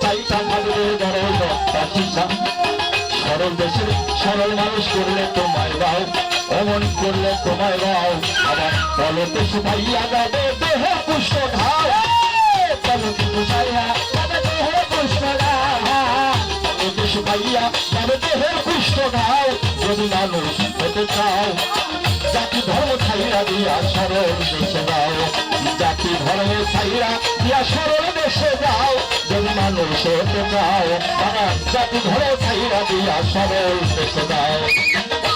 ভাবে বড় দত্তা চিসা সরল দেশের সরল মানুষ করলে তোমায় দাও অমন করলে তোমায় দাও আবার বলতে সুপাইয়া যাবে দেহ পুষ্ট ঘাও বলতে সুপাইয়া যাবে দেহ পুষ্ট ঘাও বলতে সুপাইয়া যাবে দেহের পুষ্ট ঘাও যদি মানুষ হতে চাও জাতি ধর্ম দেশে জাতি ধর্ম সাইরা দিয়া সরল দেশে যাও যদি মানুষ হতে চাও জাতি ধর্ম সাইরা দিয়া সরল দেশে যাও।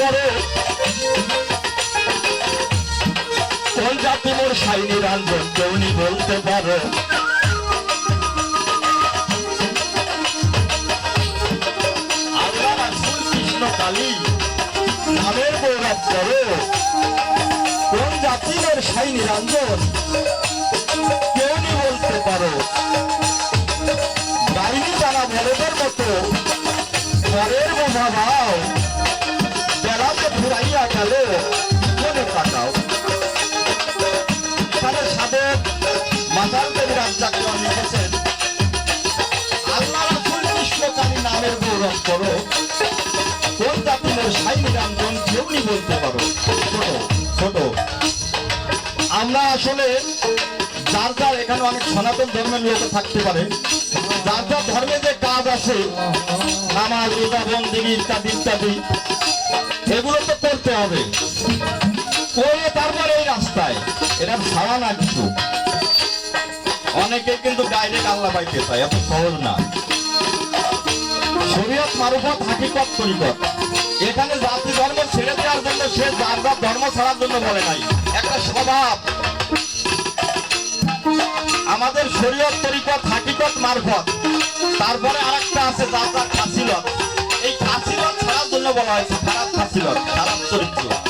করে। কোন জাতি মোর সাইনি রাঞ্জন কেউ নি বলতে পারো। কালী নামের সাই নিরঞ্জন কেউ নি বলতে পারো। গাইনি জানা বড়দের মতো ঘরের বোঝা মাতাল দেবী রাজ্জাকর লিখেছেন আল্লাহ রাসূল কৃষ্ণকালী নামের গৌরব করো। কোন জাতির সাই নিরঞ্জন কেউ নি বলতে পারো ছোট আমরা আসলে যার যার এখানে অনেক সনাতন ধর্মের লোক থাকতে পারে, যার যার ধর্মে যে কাজ আছে, নামাজ, রোজা বন্দিগি ইত্যাদি ইত্যাদি, এগুলো তো করতে হবে। করে তারপরে এই রাস্তায় এটা ছাড়া না কিছু। অনেকে কিন্তু ডাইরেক্ট আল্লাহ পাইতে চায়, এত সহজ না। শরীয়ত মারুফত, হাকিকত, তরিকত। এখানে জাতি ধর্ম ছেড়ে দেওয়ার জন্য সে যার ধর্ম ছাড়ার জন্য বলে নাই। একটা স্বভাব। আমাদের শরীয়ত, তরিকত, হাকিকত, মারফত। তারপরে আরেকটা আছে যার খাসিলত। এই খাসিলত ছাড়ার জন্য বলা হয়েছে, খারাপ খাসিলত, খারাপ চরিত্র।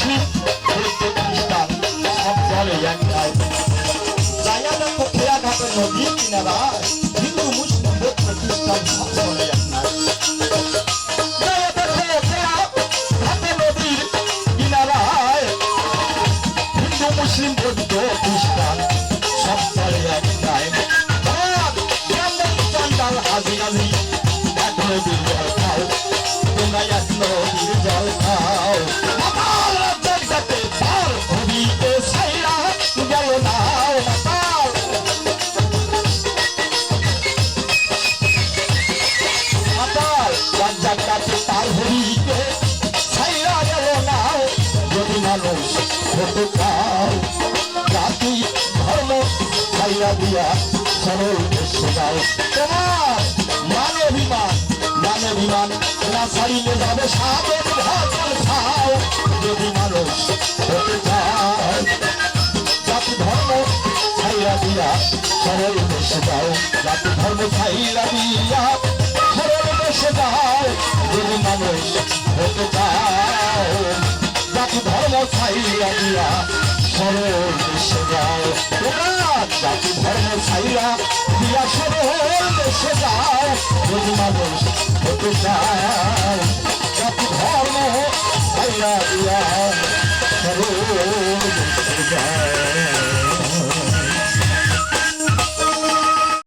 মুসলিম বৌদ্ধ খ্রিস্টান সব জায়গা দেখো খেয়া ঘাটে নদীর কিনারায় হিন্দু মুসলিম বৌদ্ধ খ্রিস্টান সব চলে একটাই জায়গা দেখো খেয়া ঘাটে নদীর কিনারায় হিন্দু মুসলিম বৌদ্ধ খ্রিস্টান সব ছাইরা দিয়া সরল দেশে যাও তোমার মান অভিমান মান অভিমান, না ছাড়িলে যাবে সাধন ভাষণ খাও যদি মানুষ হতে চায়, জাতি ধর্ম ছাইরা দিয়া সরল দেশে যাও জাতি ধর্ম ছাইরা দিয়া সরল দেশে যাও যদি মানুষ হতে চাও জাতি ধর্ম ছাইরা দিয়া সরল দেশে যাও। তোমরা জাতি ধর্ম ছাইরা বিয়া সরল দেশে যাও। যদি হতে চাও